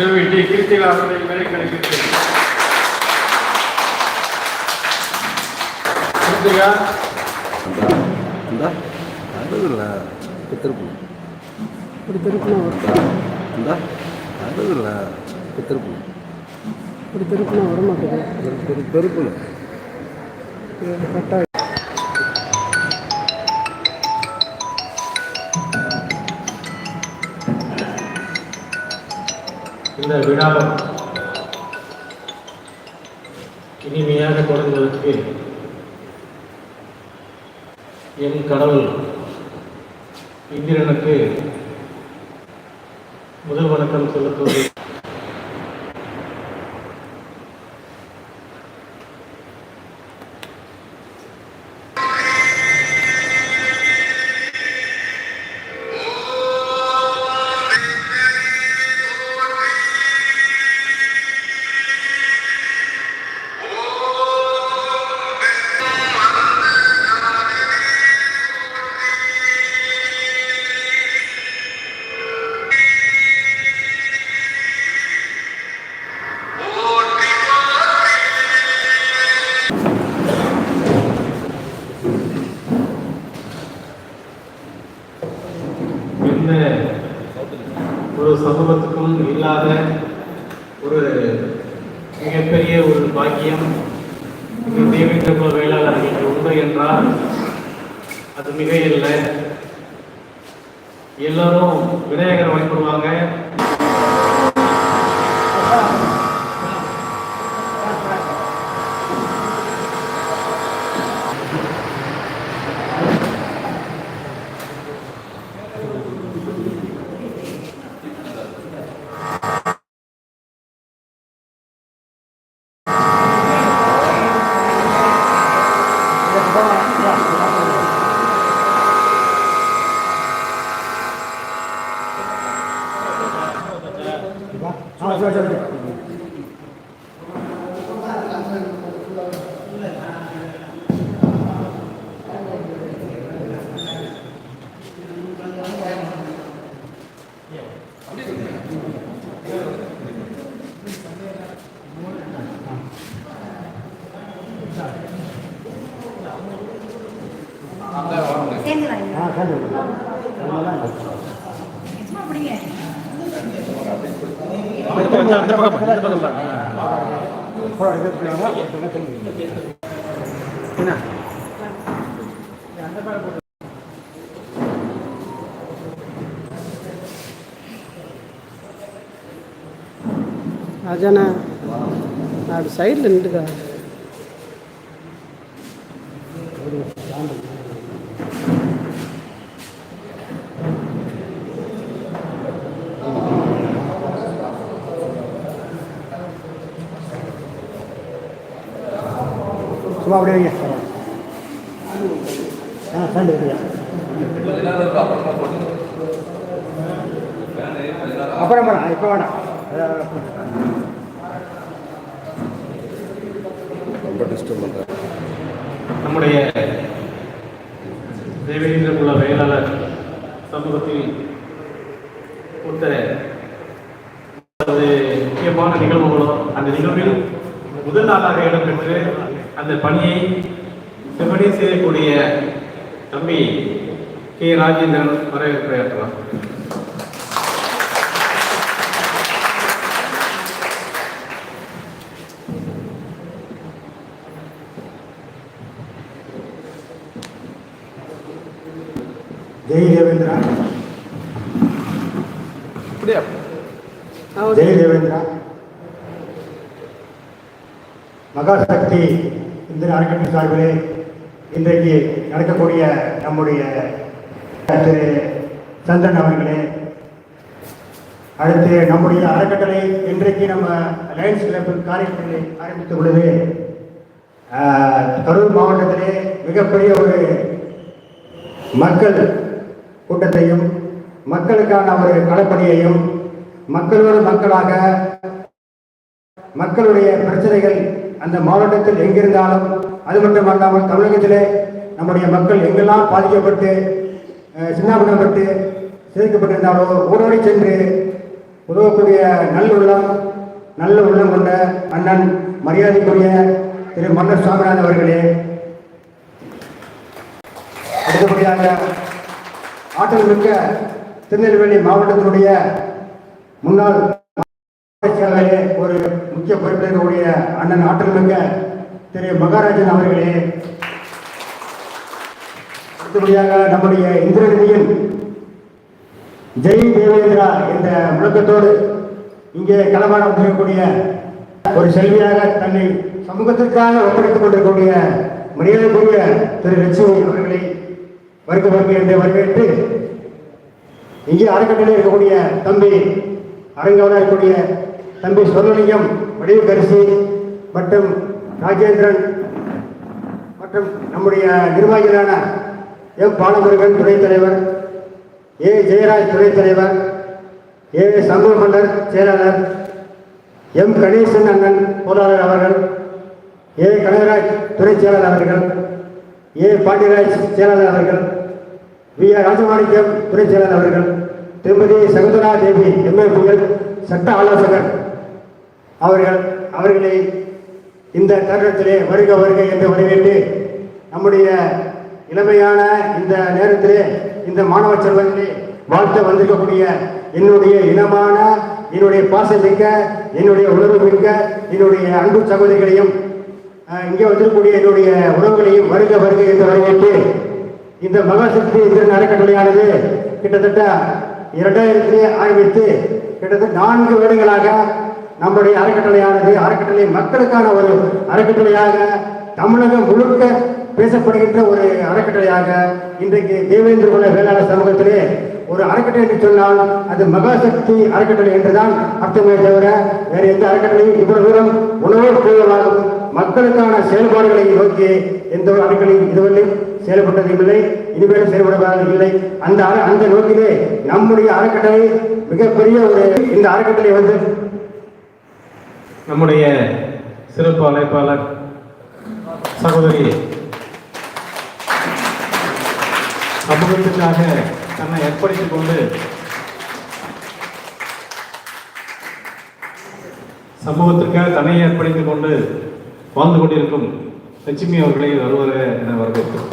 செல்வி D Keerthika அவர்களை மேலே கிடைக்கிறது கீர்த்திகா. இந்த அறுதில்ல திருப்பு இப்படி திருப்பினா வரும் இந்த அறுதில்ல திருப்பு இப்படி திருப்பினா வர மாட்டேங்குது பெருப்புல. கரெக்டாக இந்த விழாவை இனிமையாக தொடங்குவதற்கு என் கடவுள் இந்திரனுக்கு முதல் வணக்கம் செலுத்துவது எல்லாரும் விநாயகரை வழிபடுவாங்க. ராஜாண்ணா அப்படி சைடில் நின்றுக்கா சும்மா அப்படியே வைங்க ஆ சண்டை வைங்க அப்புறம் வேணாம் இப்போ வேணாம் ரொம்ப டிஸ்டர்ப் பண்ணுறேன் நம்முடைய தேவேந்திர குல வேளாளர் சமூகத்தில் ஒரு முக்கியமான நிகழ்வுகளும் அந்த நிகழ்வில் முதல் நாளாக இடம்பெற்று அந்த பணியை செவ்வனே செய்யக்கூடிய தம்பி கே ராஜேந்திரன் வரவேற்புரையாற்றலாம் ஜெய் தேவேந்திரா. அப்படியா? ஜெய் தேவேந்திரா. மகாசக்தி இந்திர அறக்கட்டளை சார்பிலே இன்றைக்கு நடக்கக்கூடிய நம்முடைய திரு சந்தன் அவர்களே அடுத்து நம்முடைய அறக்கட்டளை இன்றைக்கு நம்ம லயன்ஸ் கிளப் காரியங்களை ஆரம்பித்த பொழுது கரூர் மாவட்டத்திலே மிகப்பெரிய ஒரு மக்கள் கூட்டத்தையும் மக்களுக்கான ஒரு களப்பணியையும் மக்களோடு மக்களாக மக்களுடைய பிரச்சனைகள் அந்த மாவட்டத்தில் எங்கிருந்தாலும் அது மட்டுமல்லாமல் தமிழகத்திலே நம்முடைய மக்கள் எங்கெல்லாம் பாதிக்கப்பட்டு அஹ், சின்னாபின்னப்பட்டு சிதைக்கப்பட்டிருந்தாலோ ஊரோடி சென்று உதவக்கூடிய நல்லுள்ளம் நல்ல உள்ளம் கொண்ட அண்ணன் மரியாதைக்குரிய திரு மன்னர் சுவாமிநாதன் அவர்களே. அடுத்தபடியாக ஆற்றல் மிக்க திருநெல்வேலி மாவட்டத்தினுடைய முன்னாள் செயலாளரே ஒரு முக்கிய பொறுப்பினருடைய இருக்கக்கூடிய அண்ணன் ஆற்றல் மிக்க திரு மகாராஜன் அவர்களே. அடுத்தபடியாக நம்முடைய இந்திரநிதியில் ஜெய் தேவேந்திரா என்ற முழக்கத்தோடு இங்கே களமாக இருக்கக்கூடிய ஒரு செல்வியாக தன்னை சமூகத்திற்காக ஒப்படைத்துக் கொண்டிருக்கக்கூடிய மரியாதைக்குரிய திரு லட்சுமி அவர்களை வருக வருக என்று வரவேற்று இங்கே அறக்கட்டளை இருக்கக்கூடிய தம்பி அரங்கவனாக இருக்கக்கூடிய தம்பி சொர்ணலிங்கம் வடிவகரிசி மற்றும் ராஜேந்திரன் மற்றும் நம்முடைய நிர்வாகிகளான எம். பாலமுருகன் துணைத் தலைவர் ஏ. ஜெயராஜ் துணைத் தலைவர் ஏ. சண்முக மன்னர் செயலாளர் எம். கணேசன் அண்ணன் பொருளாளர் அவர்கள் ஏ. கனகராஜ் துறை செயலாளர் அவர்கள் ஏ. பாண்டியராஜ் செயலாளர் அவர்கள் வி. ஆர். ராஜமாணிக்கம் துறை செயலாளர் அவர்கள் திருமதி சகுந்தரா தேவி எம்ஏ சட்ட ஆலோசகர். அவர்கள் அவர்களை இந்த தருணத்திலே வருக வருக என்று வரவேற்று நம்முடைய இளமையான இந்த நேரத்திலே இந்த மாணவ செல்வங்களே வாழ்த்த வந்திருக்கக்கூடிய என்னுடைய இனமான என்னுடைய பாசமிக்க என்னுடைய உணர்வு மிக்க என்னுடைய அன்பு சகோதரிகளையும் இங்கே வந்திருக்கக்கூடிய என்னுடைய உறவுகளையும் வருக வருக என்று வரவேற்று இந்த மகாசக்தி திறன் அறக்கட்டளையானது கிட்டத்தட்ட இரண்டாயிரத்தி ஆரம்பித்து கிட்டத்தட்ட நான்கு வருடங்களாக நம்முடைய அறக்கட்டளையானது அறக்கட்டளை மக்களுக்கான ஒரு அறக்கட்டளையாக தமிழகம் முழுக்க பேசப்படுகின்ற ஒரு அறக்கட்டளையாக இன்றைக்கு தேவேந்திர குல வேளாண் சமூகத்திலே ஒரு அறக்கட்டளை என்று சொன்னால் அது மகாசக்தி அறக்கட்டளை என்றுதான் அர்த்தமே தவிர வேறு எந்த அறக்கட்டளையும் இவ்வளவு தூரம் உணவு பூர்வமாகவும் மக்களுக்கான செயல்பாடுகளை நோக்கி எந்த ஒரு அறக்கட்டளையும் இதுவரையும் செயல்பட்டதும் இல்லை இனிமேலும் செயல்படுவதாக இல்லை அந்த அந்த நோக்கிலே நம்முடைய அறக்கட்டளை மிகப்பெரிய ஒரு இந்த அறக்கட்டளை வந்து நம்முடைய சிறப்பு அழைப்பாளர் சகோதரி சமூகத்துக்காக தன்னை ஏற்படுத்திக் கொண்டு சமூகத்திற்காக தன்னை ஏற்படுத்திக் கொண்டு வாழ்ந்து கொண்டிருக்கும் லட்சுமி அவர்களை வருவதே என வரவேற்கிறோம்.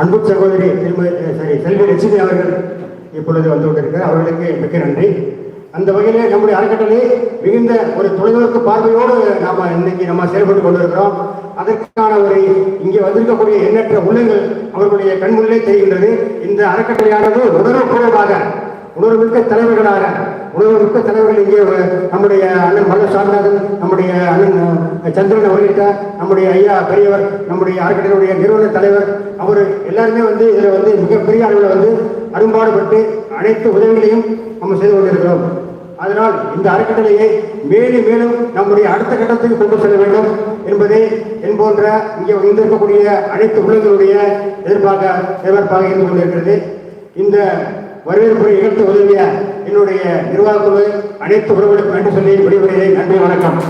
அன்பு சகோதரி திருமதி சாரி செல்வி லட்சுமி அவர்கள் இப்பொழுது வந்து கொண்டிருக்கிறார். அவர்களுக்கு மிக்க நன்றி. அந்த வகையில் நம்முடைய அறக்கட்டளை மிகுந்த ஒரு தொலைநோக்கு பார்வையோடு நாம் இன்னைக்கு நம்ம செயல்பட்டு கொண்டிருக்கிறோம். அதற்கான ஒரு இங்கே வந்திருக்கக்கூடிய எண்ணற்ற உள்ளங்கள் அவர்களுடைய கண்முன்னே தெரிகின்றது. இந்த அறக்கட்டளையானது உணர்வுபூர்வமாக உணர்வுமிக்க தலைவர்களாக உணர்வுமிக்க தலைவர்கள் இங்கே நம்முடைய அண்ணன் மல்ல சாமிநாதன் நம்முடைய அண்ணன் சந்திரன் உள்ளிட்ட நம்முடைய ஐயா பெரியவர் நம்முடைய அறக்கட்டளையுடைய நிறுவன தலைவர் அவர் எல்லாருமே வந்து இதில் வந்து மிகப்பெரிய அளவில் வந்து அரும்பாடுபட்டு அனைத்து உதவிகளையும் நம்ம செய்து கொண்டிருக்கிறோம். அதனால் இந்த அறக்கட்டளையை மேலும் மேலும் நம்முடைய அடுத்த கட்டத்துக்கு கொண்டு செல்ல வேண்டும் என்பதை என் போன்ற இங்கே வந்திருக்கக்கூடிய அனைத்து உள்ளங்களுடைய எதிர்பார்க்க எதிர்பார்ப்பாக இருந்து கொண்டிருக்கிறது. இந்த வரவேற்புரை நிகழ்த்த உதவிய என்னுடைய நிர்வாகக் குழு அனைத்து உறவுகளுக்கும் நன்றி சொல்லி விடைபெறுகிறேன். நன்றி வணக்கம்.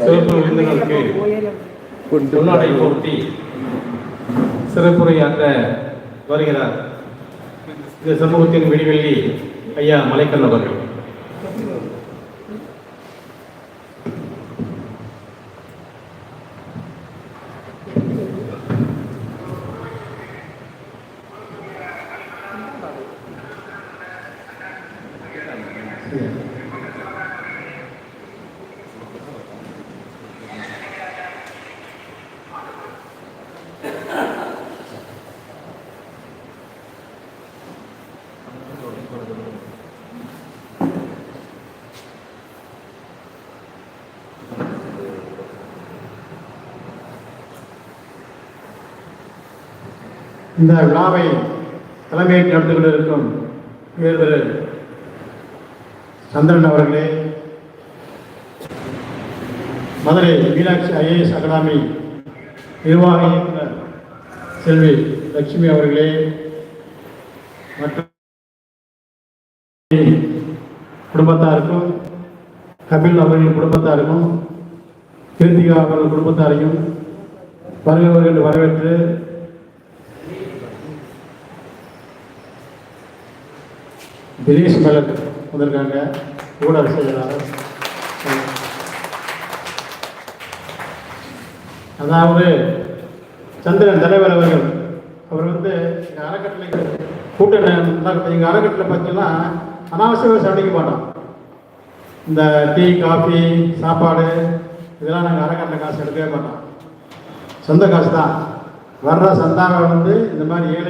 சிறப்பு விருந்தினருக்கு போட்டி. சிறப்புரையாற்ற வருகிறார். இந்த சமூகத்தின் விடிவெள்ளி ஐயா மலைக்கல் அவர்கள். இந்த விழாவை தலைமையேற்று நடந்து கொண்டிருக்கும் வேறு சந்திரன் அவர்களே மதுரை மீனாட்சி ஐஏஎஸ் அகாடமி நிர்வாக இயக்குனர் செல்வி லட்சுமி அவர்களே மற்றும் குடும்பத்தாருக்கும் கபில் அவர்களின் குடும்பத்தாருக்கும் கிருத்திகா அவர்கள் குடும்பத்தாரையும் வருகிறவர்கள் வரவேற்று தினேஷ் மலர் வந்திருக்காங்க. ஊடக செயலாளர் அதாவது சந்திரன் தலைவர் அவர்கள் அவர் வந்து எங்கள் அறக்கட்டளை கூட்டம் எங்கள் அறக்கட்டளை பார்த்தீங்கன்னா அனாவசிய சமைக்க மாட்டோம் இந்த டீ காஃபி சாப்பாடு இதெல்லாம் நாங்கள் அறக்கட்டளை காசு எடுக்கவே மாட்டோம். சொந்த காசு தான். வர்ற சந்தாவை வந்து இந்த மாதிரி ஏழை